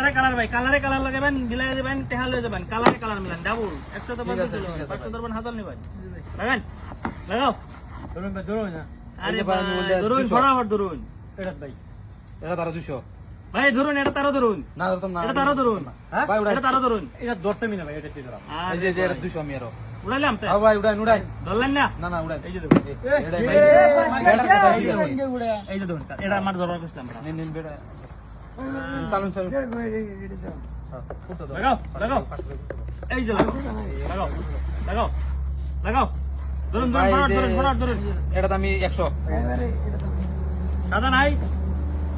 কালারে কালার ভাই কালারে কালার লাগাবেন মিলাই দেবেন টেহা লয়ে যাবেন কালারে কালার মিলান ডাবল একশো তো পঞ্চাশ পাঁচশো। ধরবেন হাজার নিবেন। লাগান লাগাও। ধরুন ভাই ধরুন আরে বললে ভাই, ধরুন 200 ফটাফট ধরুন। এটা ভাই এটা তারও দুশো। ভাই ধরুন এটা তারও ধরুন। না ধরতাম না এটা তারও ধরুন। হ্যাঁ? ভাই উড়াই। এটা তারও ধরুন। এটা ধরতে মিনা ভাই এটা ঠিক ধরা? এই যে যে এটা দুশো আমি আরও। উড়াইলাম তাই হ্যাঁ ভাই উড়াই উড়াই। ধরলেন না? না না উড়াই। এই যে দেখুন এই, যে দেখুন এটা আমার ধরার করছিলাম নিন নিন বেটা। চালুন চালুন হ্যাঁ। লাগাও লাগাও। এই যে লাগাও। লাগাও লাগাও ধরুন ধরুন ধরুন ধরুন এটা তো আমি একশো। সাদা নাই?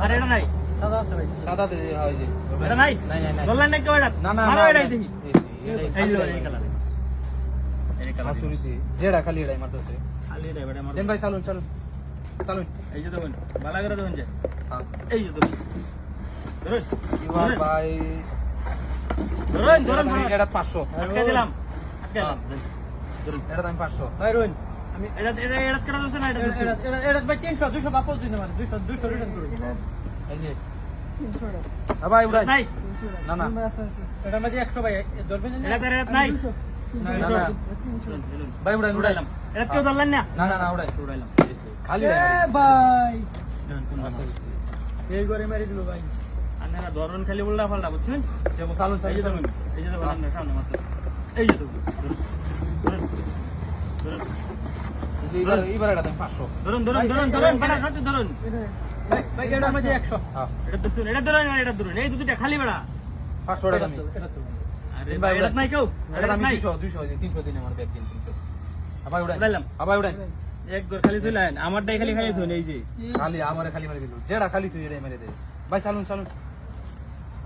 আর এটা নাই? আছে সাদা যে। এটা নাই? ধরলেন না কেউ এটা না না এটাই দেখি। এই, কালার। এই কালার। যেটা খালি এটাই মারতেছে। খালি রে বেটা মারো। দেন ভাই চালুন চালুন। চালুন এই যে দেখুন ভালো করে দেখুন যে। হ্যাঁ। এই যে দেখুন। ভাই এটা পাঁচশো। আটকে দিলাম আটকে দিলাম। এটা তো পাঁচশো। ভাই রোহিন আমি এটা এটা এটা কেটে দিচ্ছে না এটা এটা এটা এটা ভাই 300 200 বাপস দিন 200 200 রিটার্ন করুন। এই যে। হ্যাঁ ভাই উড়াই। নাই। না না। এটা মধ্যে 100 ভাই ধরবেন এটা এটা নাই। না, না, এটা- না। চলুন, চলুন। ভাই উড়াই উড়াই। উড়াইলাম। এটা কেউ ধরলেন না? না না না উড়াই। উড়াইলাম। খালি ভাই। এই করে মেরে দিল ভাই। আপনারা খালি উল্টা পাল্টা বুঝছেন? সে চালুন এই যে চালুন এই যে দেখুন সামনে মাছ এই যে দেখুন ধরুন, ধরুন, ধরুন, এই যে এবার এবার এটা তো আমি পাঁচশো। ধরুন ধরুন ধরুন ধরুন বেড়া সত্যি ধরুন। ভাই ভাই এটা মধ্যে 100 হ্যাঁ। এটা ধরুন এটা ধরুন এটা ধরুন। এই দুটোটা খালি বেড়া। পাঁচশো আরে ভাই এটা নাই কেউ। এটা এটা আমি দুশো দুশো তিনশো দিন আমার ব্যাগ দিন তিনশো। আবার উড়াই আবার উড়াই এক ঘর খালি আমারটাই খালি খালি ধরুন এই যে। খালি আমারে খালি মেরে দিল। যেটা খালি তুই এটাই মেরে দে। ভাই চালুন চালুন।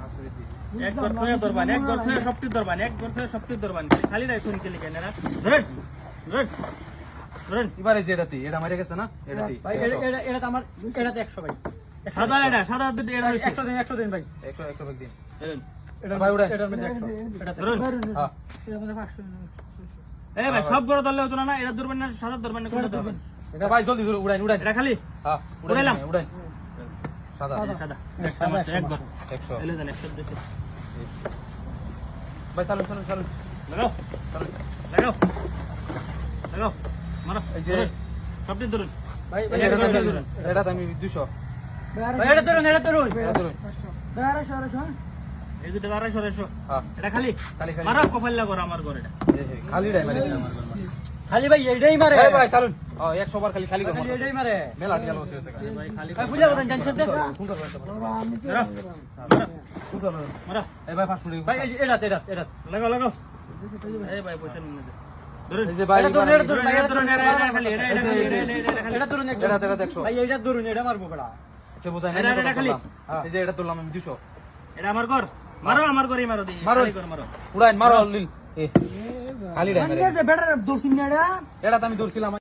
আসলে দি। এক ঘর থয়ে ধরবান এক থয়ে সবটি ধরবান এক থয়ে সবটি ধরবান খালি নাই কোন কেলি কেন এরা ধরেন ধরেন ধরেন। এবারে যে এটা মেরে গেছে না? এটাতে এটা এটা এটা আমার এটাতে 100 ভাই। সাদা এটা সাদা দুটো এটা 100 দিন 100 দিন ভাই। একশো একশো ব্যাগ দিন। ধরেন। এটা ভাই উড়াই। এটার মধ্যে 100 এটা ধরুন। হ্যাঁ। এই ভাই সব ঘর ধরলে হতো না না? এটা ধরবেন না সাদা ধরবেন না কোনটা ধরবেন এটা ভাই জলদি উড়াই উড়াই। এটা খালি? হ্যাঁ উড়াইলাম। উড়াই সাদা। এই সাদা। একটা মাছ এক ঘর এলে দেন একশো দেশে। ভাই চালুন চালুন চালুন লাগাও। চালুন লাগাও। লাগাও। মারো এই যে- ধরুন। ভাই ভাই এটা ধরুন। আমি- আমি দুশো। ভাই এটা ধরুন এটা ধরুন। এটা ধরুন। এই দুটো আড়াইশো আড়াইশো এটা খালি? খালি খালি। মারো কপাল লাগো আমার ঘর এটা। খালি ডাই মেরে আমার ঘর। খালি ভাই এইটাই মারে। এই ভাই চালুন হ্যাঁ একশো বার খালি খালি খালি মেলা টিয়াল বসে আছে। ভাই খালি ভাই তো? এটা লাগাও লাগাও। এই ভাই পয়সা নিয়ে বড়া আচ্ছা বোঝায় না এটা- এটা এটা খালি। এই যে এটা তুললাম আমি দুশো। আমার ঘর। মারো আমার ঘরেই মারো মারো। মারো। উড়াই মারো খালি ডাই মেরে দিন। বেটার দোষিন না এটা? তো আমি ধরছিলাম